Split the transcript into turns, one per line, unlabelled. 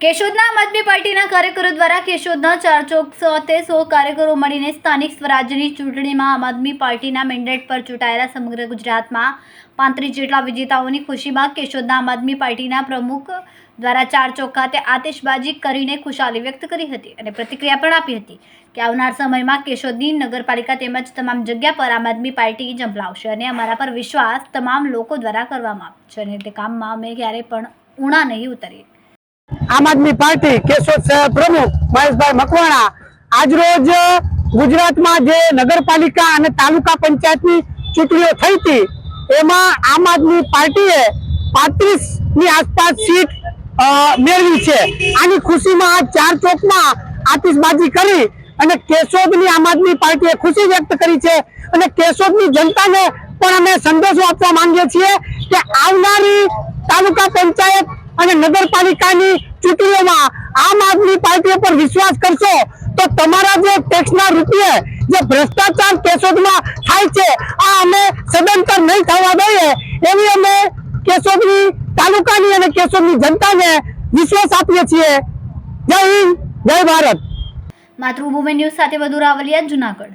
કેશોદના આદમી પાર્ટીના કાર્યકરો દ્વારા કેશોદના ચાર ચોક સાથે સો કાર્યકરો મળીને સ્થાનિક સ્વરાજ્યની ચૂંટણીમાં આમ આદમી પાર્ટીના મેન્ડેટ પર ચૂંટાયેલા સમગ્ર ગુજરાતમાં પાંત્રીસ જેટલા વિજેતાઓની ખુશીમાં કેશોદના આમ આદમી પાર્ટીના પ્રમુખ દ્વારા ચાર ચોક ખાતે આતિશબાજી કરીને ખુશાલી વ્યક્ત કરી હતી અને પ્રતિક્રિયા પણ આપી હતી કે આવનાર સમયમાં કેશોદની નગરપાલિકા તેમજ તમામ જગ્યા પર આમ આદમી પાર્ટી ઝંપલાવશે અને અમારા પર વિશ્વાસ તમામ લોકો દ્વારા કરવામાં આવશે. અને તે કામમાં અમે ક્યારેય પણ ઉણા નહીં ઉતરીએ.
આમ આદમી પાર્ટી કેશોદ શહેર પ્રમુખ મહેશભાઈ મકવાણા આજરોજ ગુજરાતમાં જે નગરપાલિકા અને તાલુકા પંચાયતની ચૂંટણીઓ થઈ હતી, એમાં આમ આદમી પાર્ટીએ પાંત્રીસની આસપાસ સીટ મેળવી છે. આની ખુશીમાં ચાર ચોકમાં આતિશબાજી કરી અને કેશોદની આમ આદમી પાર્ટીએ ખુશી વ્યક્ત કરી છે અને કેશોદની જનતાને પણ અમે સંદેશો આપવા માંગીએ છીએ કે આવનારી તાલુકા પંચાયત અને નગરપાલિકાની ચૂંટણીઓમાં આમ આદમી પાર્ટીઓ પર વિશ્વાસ કરશો તો તમારા જે ટેક્સના રૂપિયે જે ભ્રષ્ટાચાર કેશોદમાં થાય છે, આ અમે સદંતર નહીં થવા દઈએ, એવી અમે કેશોદની તાલુકાની અને કેશોદની જનતાને વિશ્વાસ આપીએ છીએ. જય હિન્દ, જય ભારત.
માતૃભૂમિ ન્યૂઝ સાથે વધુ રાવલિયા, જુનાગઢ.